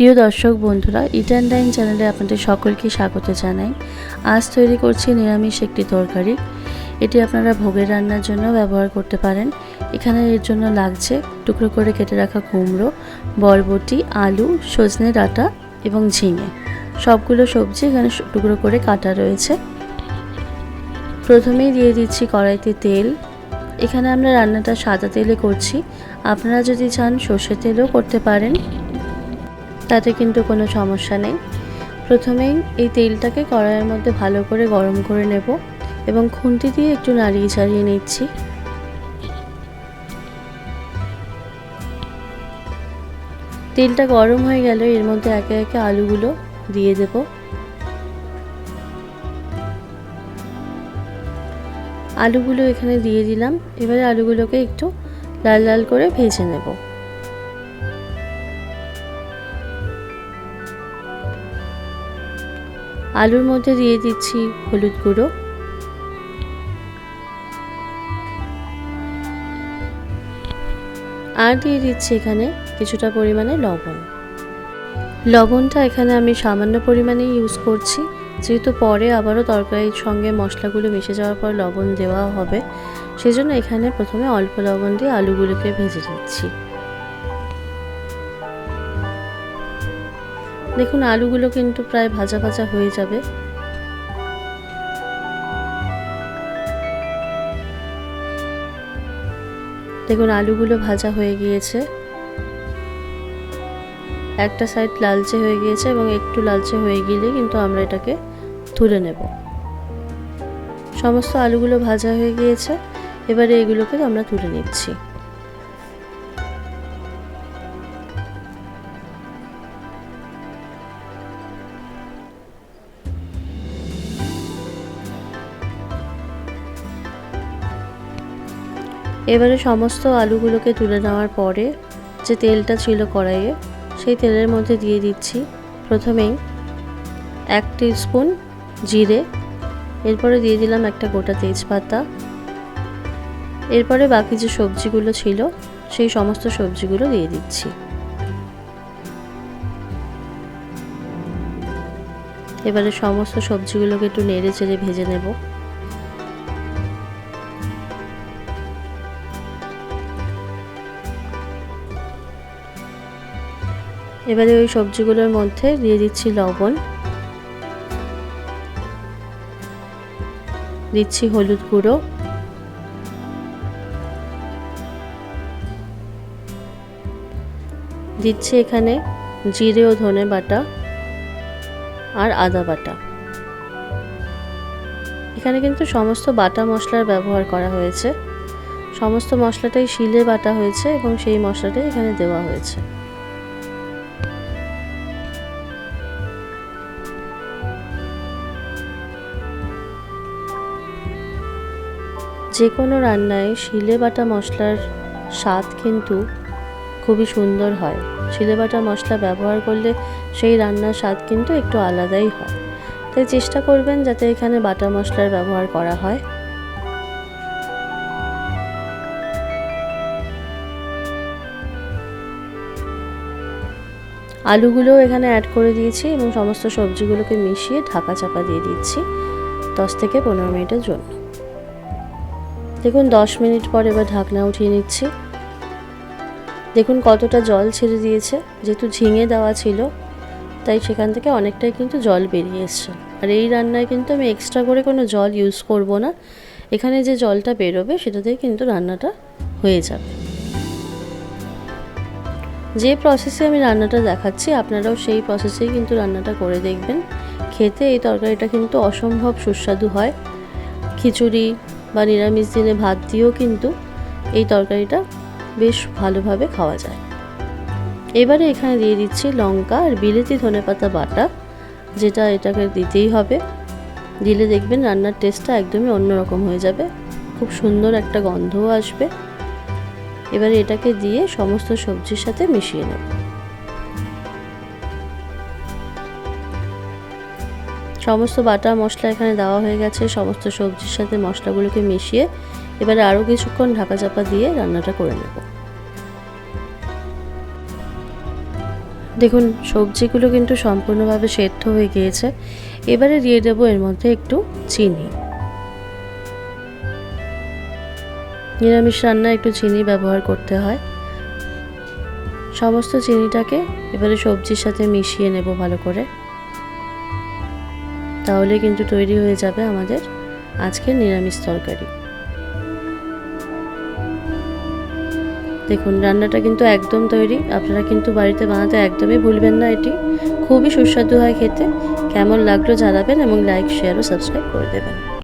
প্রিয় দর্শক বন্ধুরা ইটান ডাইন চ্যানেলে আপনাদের সকলকে স্বাগত জানাই। আজ তৈরি করছি নিরামিষ একটি তরকারি। এটি আপনারা ভোগের রান্নার জন্য ব্যবহার করতে পারেন। এখানে এর জন্য লাগছে টুকরো করে কেটে রাখা কুমড়ো, বরবটি, আলু, সজনে ডাঁটা এবং ঝিঙে। সবগুলো সবজি এখানে টুকরো করে কাটা রয়েছে। প্রথমেই দিয়ে দিচ্ছি কড়াইতে তেল। এখানে আমরা রান্নাটা সাদা তেলে করছি। আপনারা যদি চান সর্ষের তেলও করতে পারেন। তাতে কিন্তু কোনো সমস্যা নেই। প্রথমেই এই তেলটাকে কড়াইয়ের মধ্যে ভালো করে গরম করে নেব এবং খুন্তি দিয়ে একটু নাড়িয়ে ছাড়িয়ে নিচ্ছি। তেলটা গরম হয়ে গেল এর মধ্যে একে একে আলুগুলো দিয়ে দেব। আলুগুলো এখানে দিয়ে দিলাম। এবারে আলুগুলোকে একটু লাল লাল করে ভেজে নেব। আলুর মধ্যে দিয়ে দিচ্ছি হলুদ গুঁড়ো। আর দিয়ে দিচ্ছি এখানে কিছুটা পরিমাণে লবণ। লবণটা এখানে আমি সামান্য পরিমাণে ইউজ করছি, যেহেতু পরে আবারও তরকারির সঙ্গে মশলাগুলো মিশে যাওয়ার পর লবণ দেওয়া হবে, সেজন্য এখানে প্রথমে অল্প লবণ দিয়ে আলুগুলোকে ভেজে নিচ্ছি। দেখুন, আলুগুলো কিন্তু প্রায় ভাজা ভাজা হয়ে যাবে। দেখুন, আলুগুলো ভাজা হয়ে গিয়েছে। একটা সাইড লালচে হয়ে গিয়েছে এবং একটু লালচে হয়ে গেলে কিন্তু আমরা এটাকে তুলে নেব। সমস্ত আলুগুলো ভাজা হয়ে গিয়েছে। এবারে এগুলোকে আমরা তুলে নিচ্ছি। এবারে সমস্ত আলুগুলোকে তুলে নেওয়ার পরে যে তেলটা ছিল কড়াইয়ে, সেই তেলের মধ্যে দিয়ে দিচ্ছি প্রথমেই এক স্পুন জিরে, এরপরে দিয়ে দিলাম একটা গোটা তেজপাতা। এরপরে বাকি যে সবজিগুলো ছিল, সেই সমস্ত সবজিগুলো দিয়ে দিচ্ছি। এবারে সমস্ত সবজিগুলোকে একটু নেড়ে চেড়ে ভেজে নেব। এবারে ওই সবজিগুলোর মধ্যে দিয়ে দিচ্ছি লবণ। দিচ্ছি হলুদ গুঁড়ো। দিচ্ছি এখানে জিরে ও ধনে বাটা আর আদা বাটা। এখানে কিন্তু সমস্ত বাটা মশলার ব্যবহার করা হয়েছে। সমস্ত মশলাটাই শিলে বাটা হয়েছে এবং সেই মশলাটাই এখানে দেওয়া হয়েছে। যে কোনো রান্নায় শিলে বাটা মশলার স্বাদ কিন্তু খুবই সুন্দর হয়। শিলে বাটা মশলা ব্যবহার করলে সেই রান্নার স্বাদ কিন্তু একটু আলাদাই হয়। তাই চেষ্টা করবেন যাতে এখানে বাটা মশলার ব্যবহার করা হয়। আলুগুলোও এখানে অ্যাড করে দিয়েছি এবং সমস্ত সবজিগুলোকে মিশিয়ে ঢাকা চাপা দিয়ে দিচ্ছি। দশ থেকে পনেরো মিনিটের জন্য। দেখুন, দশ মিনিট পর এবার ঢাকনা উঠিয়ে নিচ্ছি। দেখুন, কতটা জল ছেড়ে দিয়েছে। যেহেতু ঝিঙে দেওয়া ছিল, তাই সেখান থেকে অনেকটাই কিন্তু জল বেরিয়ে এসছে। আর এই রান্নায় কিন্তু আমি এক্সট্রা করে কোনো জল ইউজ করব না। এখানে যে জলটা বেরোবে, সেটাতেই কিন্তু রান্নাটা হয়ে যাবে। যে প্রসেসে আমি রান্নাটা দেখাচ্ছি, আপনারাও সেই প্রসেসেই কিন্তু রান্নাটা করে দেখবেন। খেতে এই তরকারিটা কিন্তু অসম্ভব সুস্বাদু হয়। খিচুড়ি বা নিরামিষ দিনে ভাত দিয়েও কিন্তু এই তরকারিটা বেশ ভালোভাবে খাওয়া যায়। এবারে এখানে দিয়ে দিচ্ছি লঙ্কা আর বিলেতি ধনে পাতা বাটা, যেটা এটাকে দিতেই হবে। দিলে দেখবেন রান্নার টেস্টটা একদমই অন্যরকম হয়ে যাবে। খুব সুন্দর একটা গন্ধও আসবে। এবারে এটাকে দিয়ে সমস্ত সবজির সাথে মিশিয়ে নেব। সমস্ত বাটা মশলা এখানে দেওয়া হয়ে গেছে, সমস্ত সবজির সাথে মশলাগুলোকে মিশিয়ে এবারে আরও কিছুক্ষণ ঢাকা চাপা দিয়ে রান্নাটা করে নেব। দেখুন, সবজিগুলো কিন্তু সম্পূর্ণভাবে সেদ্ধ হয়ে গিয়েছে। এবারে দিয়ে দেবো এর মধ্যে একটু চিনি। নিরামিষ রান্না একটু চিনি ব্যবহার করতে হয়। সমস্ত চিনিটাকে এবারে সবজির সাথে মিশিয়ে নেব ভালো করে। তাহলে কিন্তু তৈরি হয়ে যাবে আমাদের আজকের নিরামিষ তরকারি। দেখুন, রান্নাটা কিন্তু একদম তৈরি। আপনারা কিন্তু বাড়িতে বানাতে একদমই ভুলবেন না এটি। খুবই সুস্বাদু হয় খেতে। কেমন লাগল জানাবেন এবং লাইক শেয়ার ও সাবস্ক্রাইব করে দেবেন।